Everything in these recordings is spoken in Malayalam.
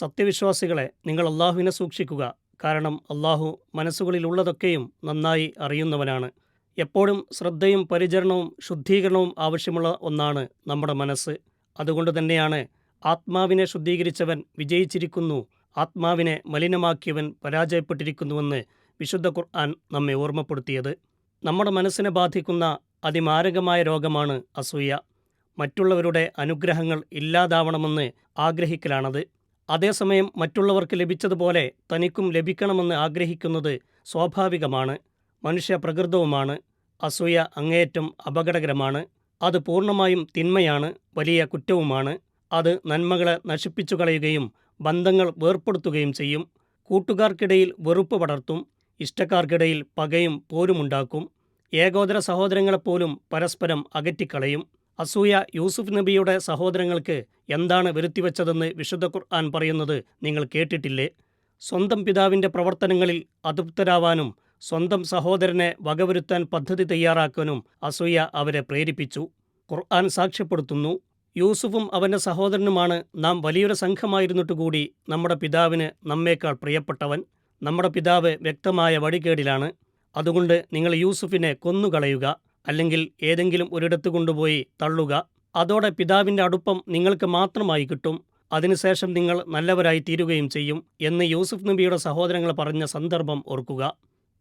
സത്യവിശ്വാസികളെ നിങ്ങൾ അള്ളാഹുവിനെ സൂക്ഷിക്കുക. കാരണം അള്ളാഹു മനസ്സുകളിലുള്ളതൊക്കെയും നന്നായി അറിയുന്നവനാണ്. എപ്പോഴും ശ്രദ്ധയും പരിചരണവും ശുദ്ധീകരണവും ആവശ്യമുള്ള ഒന്നാണ് നമ്മുടെ മനസ്സ്. അതുകൊണ്ട് തന്നെയാണ് ആത്മാവിനെ ശുദ്ധീകരിച്ചവൻ വിജയിച്ചിരിക്കുന്നു ആത്മാവിനെ മലിനമാക്കിയവൻ പരാജയപ്പെട്ടിരിക്കുന്നുവെന്ന് വിശുദ്ധ ഖുർആൻ നമ്മെ ഓർമ്മപ്പെടുത്തിയത്. നമ്മുടെ മനസ്സിനെ ബാധിക്കുന്ന അതിമാരകമായ രോഗമാണ് അസൂയ. മറ്റുള്ളവരുടെ അനുഗ്രഹങ്ങൾ ഇല്ലാതാവണമെന്ന് ആഗ്രഹിക്കലാണത്. അതേസമയം മറ്റുള്ളവർക്ക് ലഭിച്ചതുപോലെ തനിക്കും ലഭിക്കണമെന്ന് ആഗ്രഹിക്കുന്നത് സ്വാഭാവികമാണ് മനുഷ്യ പ്രകൃതവുമാണ് അസൂയ അങ്ങേയറ്റം അപകടകരമാണ് അത് പൂർണമായും തിന്മയാണ് വലിയ കുറ്റവുമാണ് അത് നന്മകളെ നശിപ്പിച്ചു കളയുകയും ബന്ധങ്ങൾ വേർപ്പെടുത്തുകയും ചെയ്യും കൂട്ടുകാർക്കിടയിൽ വെറുപ്പ് പടർത്തും ഇഷ്ടക്കാർക്കിടയിൽ പകയും പോരുമുണ്ടാക്കും ഏകോദര സഹോദരങ്ങളെപ്പോലും പരസ്പരം അകറ്റിക്കളയും അസൂയ യൂസുഫ് നബിയുടെ സഹോദരങ്ങൾക്ക് എന്താണ് വരുത്തിവെച്ചതെന്ന് വിശുദ്ധ ഖുർആൻ പറയുന്നത് നിങ്ങൾ കേട്ടിട്ടില്ലേ? സ്വന്തം പിതാവിന്റെ പ്രവർത്തനങ്ങളിൽ അതൃപ്തരാവാനും സ്വന്തം സഹോദരനെ വകവരുത്താൻ പദ്ധതി തയ്യാറാക്കാനും അസൂയ അവരെ പ്രേരിപ്പിച്ചു. ഖുർആൻ സാക്ഷ്യപ്പെടുത്തുന്നു യൂസുഫും അവന്റെ സഹോദരനുമാണ് നാം വലിയൊരു സംഘമായിരുന്നിട്ടുകൂടി നമ്മുടെ പിതാവിന് നമ്മേക്കാൾ പ്രിയപ്പെട്ടവൻ. നമ്മുടെ പിതാവ് വ്യക്തമായ വഴികേടിലാണ്. അതുകൊണ്ട് നിങ്ങൾ യൂസുഫിനെ കൊന്നുകളയുക. അല്ലെങ്കിൽ ഏതെങ്കിലും ഒരിടത്ത് കൊണ്ടുപോയി തള്ളുക. അതോടെ പിതാവിന്റെ അടുപ്പം നിങ്ങൾക്ക് മാത്രമായി കിട്ടും. അതിനുശേഷം നിങ്ങൾ നല്ലവരായി തീരുകയും ചെയ്യും എന്ന് യൂസുഫ് നബിയുടെ സഹോദരങ്ങൾ പറഞ്ഞ സന്ദർഭം ഓർക്കുക.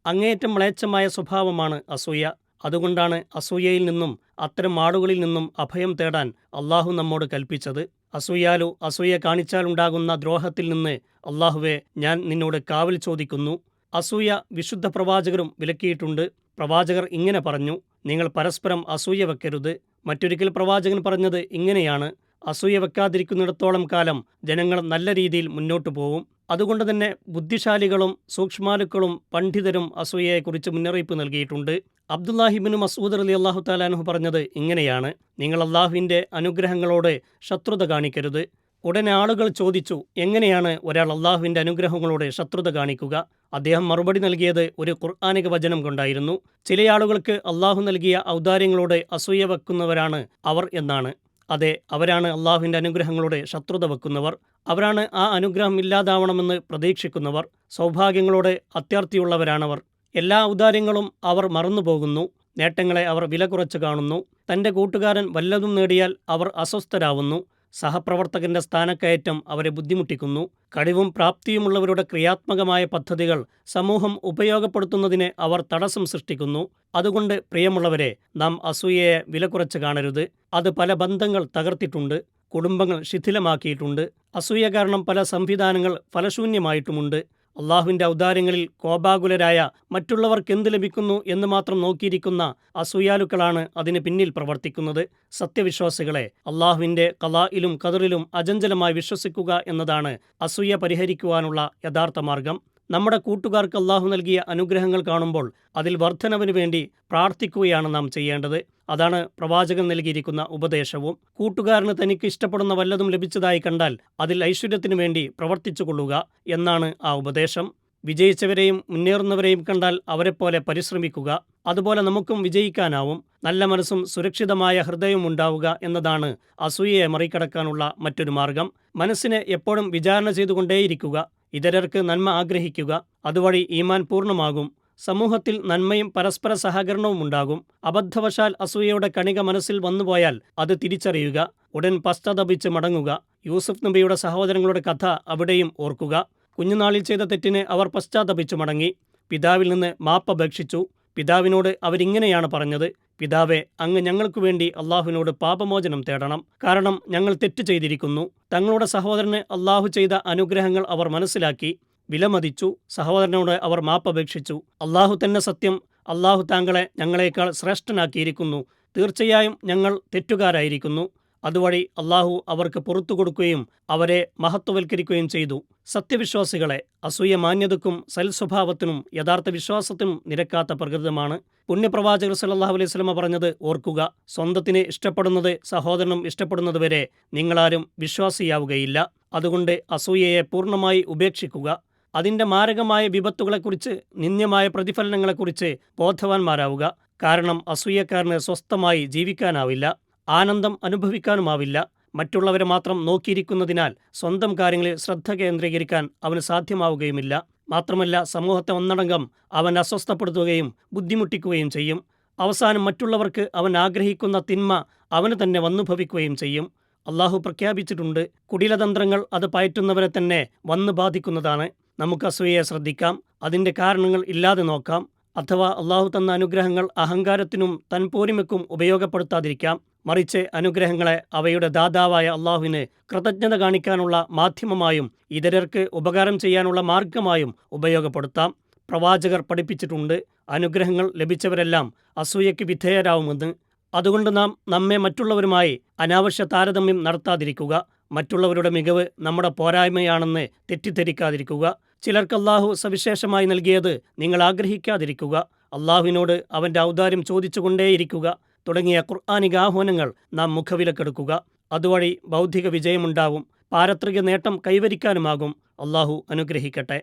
അങ്ങേയറ്റം മ്ലേച്ഛമായ സ്വഭാവമാണ് അസൂയ. അതുകൊണ്ടാണ് അസൂയയിൽ നിന്നും അത്തരം ആളുകളിൽ നിന്നും അഭയം തേടാൻ അള്ളാഹു നമ്മോട് കൽപ്പിച്ചത്. അസൂയാലു അസൂയ കാണിച്ചാലുണ്ടാകുന്ന ദ്രോഹത്തിൽ നിന്ന് അള്ളാഹുവെ ഞാൻ നിന്നോട് കാവൽ ചോദിക്കുന്നു. അസൂയ വിശുദ്ധ പ്രവാചകരും വിലക്കിയിട്ടുണ്ട്. പ്രവാചകർ ഇങ്ങനെ പറഞ്ഞു നിങ്ങൾ പരസ്പരം അസൂയ വെക്കരുത്. മറ്റൊരിക്കൽ പ്രവാചകൻ പറഞ്ഞത് ഇങ്ങനെയാണ്. അസൂയ വെക്കാതിരിക്കുന്നിടത്തോളം കാലം ജനങ്ങൾ നല്ല രീതിയിൽ മുന്നോട്ടു പോവും. അതുകൊണ്ട് തന്നെ ബുദ്ധിശാലികളും സൂക്ഷ്മാലുക്കളും പണ്ഡിതരും അസൂയയെക്കുറിച്ച് മുന്നറിയിപ്പ് നൽകിയിട്ടുണ്ട്. അബ്ദുല്ലാഹിബിന് മസൂദ് അലി അള്ളാഹു താലാനുഹു പറഞ്ഞത് ഇങ്ങനെയാണ്. നിങ്ങൾ അള്ളാഹുവിന്റെ അനുഗ്രഹങ്ങളോട് ശത്രുത കാണിക്കരുത്. ഉടനെ ആളുകൾ ചോദിച്ചു എങ്ങനെയാണ് ഒരാൾ അള്ളാഹുവിന്റെ അനുഗ്രഹങ്ങളോട് ശത്രുത കാണിക്കുക? അദ്ദേഹം മറുപടി നൽകിയത് ഒരു ഖുർആാനിക വചനം കൊണ്ടായിരുന്നു. ചില ആളുകൾക്ക് അള്ളാഹു നൽകിയ ഔദാര്യങ്ങളോട് അസൂയ വെക്കുന്നവരാണ് അവർ എന്നാണ്. അതെ അവരാണ് അള്ളാഹുവിന്റെ അനുഗ്രഹങ്ങളോട് ശത്രുത വെക്കുന്നവർ. അവരാണ് ആ അനുഗ്രഹം ഇല്ലാതാവണമെന്ന് പ്രതീക്ഷിക്കുന്നവർ. സൗഭാഗ്യങ്ങളോട് അത്യാർത്തിയുള്ളവരാണവർ എല്ലാ ഔദാര്യങ്ങളും അവർ മറന്നുപോകുന്നു. നേട്ടങ്ങളെ അവർ വില കുറച്ച് കാണുന്നു. തന്റെ കൂട്ടുകാരൻ വല്ലതും നേടിയാൽ അവർ അസ്വസ്ഥരാവുന്നു. സഹപ്രവർത്തകന്റെ സ്ഥാനക്കയറ്റം അവരെ ബുദ്ധിമുട്ടിക്കുന്നു. കഴിവും പ്രാപ്തിയുമുള്ളവരുടെ ക്രിയാത്മകമായ പദ്ധതികൾ സമൂഹം ഉപയോഗപ്പെടുത്തുന്നതിന് അവർ തടസ്സം സൃഷ്ടിക്കുന്നു. അതുകൊണ്ട് പ്രിയമുള്ളവരെ നാം അസൂയയെ വിലകുറച്ച് കാണരുത്. അത് പല ബന്ധങ്ങൾ തകർത്തിട്ടുണ്ട് കുടുംബങ്ങൾ ശിഥിലമാക്കിയിട്ടുണ്ട്. അസൂയ കാരണം പല സംവിധാനങ്ങൾ ഫലശൂന്യമായിട്ടുമുണ്ട്. അള്ളാഹുവിന്റെ ഔദാര്യങ്ങളിൽ കോപാകുലരായ മറ്റുള്ളവർക്ക് എന്ത് ലഭിക്കുന്നു എന്ന് മാത്രം നോക്കിയിരിക്കുന്ന അസൂയാലുക്കളാണ് അതിന് പിന്നിൽ പ്രവർത്തിക്കുന്നത്. സത്യവിശ്വാസികളെ അള്ളാഹുവിന്റെ കലായിലും കതിറിലും അജഞ്ചലമായി വിശ്വസിക്കുക എന്നതാണ് അസൂയ പരിഹരിക്കുവാനുള്ള യഥാർത്ഥ മാർഗം. നമ്മുടെ കൂട്ടുകാർക്ക് അള്ളാഹു നൽകിയ അനുഗ്രഹങ്ങൾ കാണുമ്പോൾ അതിൽ വർധനവിനു വേണ്ടി പ്രാർത്ഥിക്കുകയാണ് നാം ചെയ്യേണ്ടത്. അതാണ് പ്രവാചകൻ നൽകിയിരിക്കുന്ന ഉപദേശവും. കൂട്ടുകാരന് തനിക്ക് ഇഷ്ടപ്പെടുന്ന വല്ലതും ലഭിച്ചതായി കണ്ടാൽ അതിൽ ഐശ്വര്യത്തിനു വേണ്ടി പ്രവർത്തിച്ചു കൊള്ളുക എന്നാണ് ആ ഉപദേശം. വിജയിച്ചവരെയും മുന്നേറുന്നവരെയും കണ്ടാൽ അവരെപ്പോലെ പരിശ്രമിക്കുക. അതുപോലെ നമുക്കും വിജയിക്കാനാവും. നല്ല മനസ്സും സുരക്ഷിതമായ ഹൃദയവും ഉണ്ടാവുക എന്നതാണ് അസൂയയെ മറികടക്കാനുള്ള മറ്റൊരു മാർഗം. മനസ്സിനെ എപ്പോഴും വിചാരണ ചെയ്തുകൊണ്ടേയിരിക്കുക. ഇതരർക്ക് നന്മ ആഗ്രഹിക്കുക. അതുവഴി ഈമാൻ പൂർണമാകും. സമൂഹത്തിൽ നന്മയും പരസ്പര സഹകരണവും ഉണ്ടാകും. അബദ്ധവശാൽ അസൂയയുടെ കണിക മനസ്സിൽ വന്നുപോയാൽ അത് തിരിച്ചറിയുക ഉടൻ പശ്ചാത്തപിച്ച് മടങ്ങുക. യൂസുഫ് നബിയുടെ സഹോദരങ്ങളുടെ കഥ അവിടെയും ഓർക്കുക. കുഞ്ഞുനാളിൽ ചെയ്ത തെറ്റിനെ അവർ പശ്ചാത്തപിച്ചു മടങ്ങി. പിതാവിൽ നിന്ന് മാപ്പപേക്ഷിച്ചു പിതാവിനോട് അവരിങ്ങനെയാണ് പറഞ്ഞത്. പിതാവെ അങ്ങ് ഞങ്ങൾക്കു വേണ്ടി അള്ളാഹുവിനോട് പാപമോചനം തേടണം. കാരണം ഞങ്ങൾ തെറ്റ് ചെയ്തിരിക്കുന്നു. തങ്ങളുടെ സഹോദരന് അള്ളാഹു ചെയ്ത അനുഗ്രഹങ്ങൾ അവർ മനസ്സിലാക്കി. വിലമതിച്ചു. സഹോദരനോട് അവർ മാപ്പപേക്ഷിച്ചു അള്ളാഹു തന്നെ സത്യം അള്ളാഹു താങ്കളെ ഞങ്ങളെക്കാൾ ശ്രേഷ്ഠനാക്കിയിരിക്കുന്നു. തീർച്ചയായും ഞങ്ങൾ തെറ്റുകാരായിരിക്കുന്നു. അതുവഴി അള്ളാഹു അവർക്ക് പുറത്തു കൊടുക്കുകയും അവരെ മഹത്വവൽക്കരിക്കുകയും ചെയ്തു. സത്യവിശ്വാസികളെ അസൂയ മാന്യതക്കും സൽസ്വഭാവത്തിനും യഥാർത്ഥ വിശ്വാസത്തിനും നിരക്കാത്ത പ്രകൃതമാണ്. പുണ്യപ്രവാചകർ സല്ലാഹു അലൈഹി സ്വലമ പറഞ്ഞത് ഓർക്കുക. സ്വന്തത്തിനെ ഇഷ്ടപ്പെടുന്നത് സഹോദരനും ഇഷ്ടപ്പെടുന്നത് വരെ നിങ്ങളാരും വിശ്വാസിയാവുകയില്ല. അതുകൊണ്ട് അസൂയയെ പൂർണമായി ഉപേക്ഷിക്കുക. അതിന്റെ മാരകമായ വിപത്തുകളെക്കുറിച്ച് നിന്ദ്യമായ പ്രതിഫലനങ്ങളെക്കുറിച്ച് ബോധവാന്മാരാവുക. കാരണം അസൂയക്കാരന് സ്വസ്ഥമായി ജീവിക്കാനാവില്ല ആനന്ദം അനുഭവിക്കാനുമാവില്ല. മറ്റുള്ളവരെ മാത്രം നോക്കിയിരിക്കുന്നതിനാൽ സ്വന്തം കാര്യങ്ങളിൽ ശ്രദ്ധ കേന്ദ്രീകരിക്കാൻ അവന് സാധ്യമാവുകയുമില്ല. മാത്രമല്ല സമൂഹത്തെ ഒന്നടങ്കം അവൻ അസ്വസ്ഥപ്പെടുത്തുകയും ബുദ്ധിമുട്ടിക്കുകയും ചെയ്യും. അവസാനം മറ്റുള്ളവർക്ക് അവൻ ആഗ്രഹിക്കുന്ന തിന്മ അവന് തന്നെ വന്നുഭവിക്കുകയും ചെയ്യും. അള്ളാഹു പ്രഖ്യാപിച്ചിട്ടുണ്ട് കുടിലതന്ത്രങ്ങൾ അത് പയറ്റുന്നവരെ തന്നെ വന്നു ബാധിക്കുന്നതാണ്. നമുക്ക് അസൂയയെ ശ്രദ്ധിക്കാം അതിന്റെ കാരണങ്ങൾ ഇല്ലാതെ നോക്കാം അഥവാ അള്ളാഹു തന്ന അനുഗ്രഹങ്ങൾ അഹങ്കാരത്തിനും തൻപോരിമയ്ക്കും ഉപയോഗപ്പെടുത്താതിരിക്കാം. മറിച്ച് അനുഗ്രഹങ്ങളെ അവയുടെ ദാതാവായ അള്ളാഹുവിന് കൃതജ്ഞത കാണിക്കാനുള്ള മാധ്യമമായും ഇതരർക്ക് ഉപകാരം ചെയ്യാനുള്ള മാർഗമായും ഉപയോഗപ്പെടുത്താം. പ്രവാചകർ പഠിപ്പിച്ചിട്ടുണ്ട് അനുഗ്രഹങ്ങൾ ലഭിച്ചവരെല്ലാം അസൂയയ്ക്ക് വിധേയരാവുമെന്ന്. അതുകൊണ്ട് നാം നമ്മെ മറ്റുള്ളവരുമായി അനാവശ്യ താരതമ്യം നടത്താതിരിക്കുക. മറ്റുള്ളവരുടെ മികവ് നമ്മുടെ പോരായ്മയാണെന്ന് തെറ്റിദ്ധരിക്കാതിരിക്കുക. ചിലർക്ക് അള്ളാഹു സവിശേഷമായി നൽകിയത് നിങ്ങൾ ആഗ്രഹിക്കാതിരിക്കുക. അള്ളാഹുവിനോട് അവന്റെ ഔദാര്യം ചോദിച്ചുകൊണ്ടേയിരിക്കുക. തുടങ്ങിയ ഖുർആാനിക ആഹ്വാനങ്ങൾ നാം മുഖവിലക്കെടുക്കുക. അതുവഴി ബൗദ്ധിക വിജയമുണ്ടാവും. പാരത്രിക നേട്ടം കൈവരിക്കാനുമാകും. അള്ളാഹു അനുഗ്രഹിക്കട്ടെ.